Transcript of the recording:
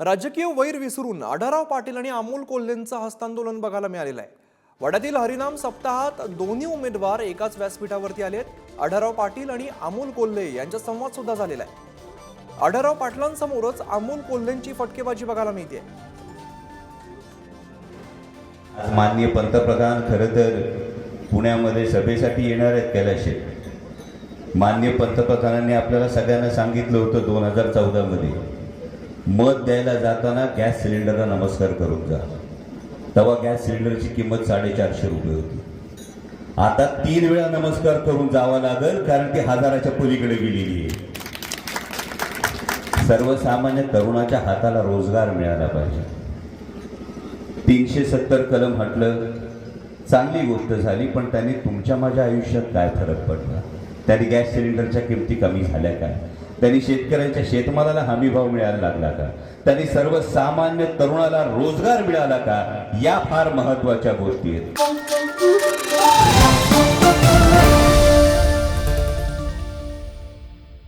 राजकीय वैर विसरून आढाराव पाटील आणि अमोल कोल्हेंचं हस्तांदोलन बघायला मिळालेलं आहे. वड्यातील हरिनाम सप्ताहात दोन्ही उमेदवार एकाच व्यासपीठावरती आलेत. आढाराव पाटील आणि अमोल कोल्हे यांचा संवाद सुद्धा झालेला आहे. आढाराव पाटलांसमोरच अमोल कोल्हेंची फटकेबाजी बघायला मिळते. आज माननीय पंतप्रधान खरं तर पुण्यामध्ये सभेसाठी येणार आहेत कैलाशेत माननीय पंतप्रधानांनी आपल्याला सगळ्यांना सांगितलं होतं दोन हजार चौदामध्ये. मत द्यायला जाताना गॅस सिलेंडरला नमस्कार करून जा. तेव्हा गॅस सिलेंडरची किंमत साडेचारशे रुपये होती. आता तीन वेळा नमस्कार करून जावा लागेल कारण ती हजाराच्या पलीकडे गेलेली आहे. सर्वसामान्य तरुणाच्या हाताला रोजगार मिळाला पाहिजे. तीनशे सत्तर कलम हटलं चांगली गोष्ट झाली पण त्यांनी तुमच्या माझ्या आयुष्यात काय फरक पडला? त्यांनी गॅस सिलेंडरच्या किमती कमी झाल्या काय? त्यांनी शेतकऱ्यांच्या शेतमालाला हमी भाव मिळायला लागला का? त्यांनी सर्वसामान्य तरुणाला रोजगार मिळाला का? या फार महत्त्वाच्या गोष्टी आहेत.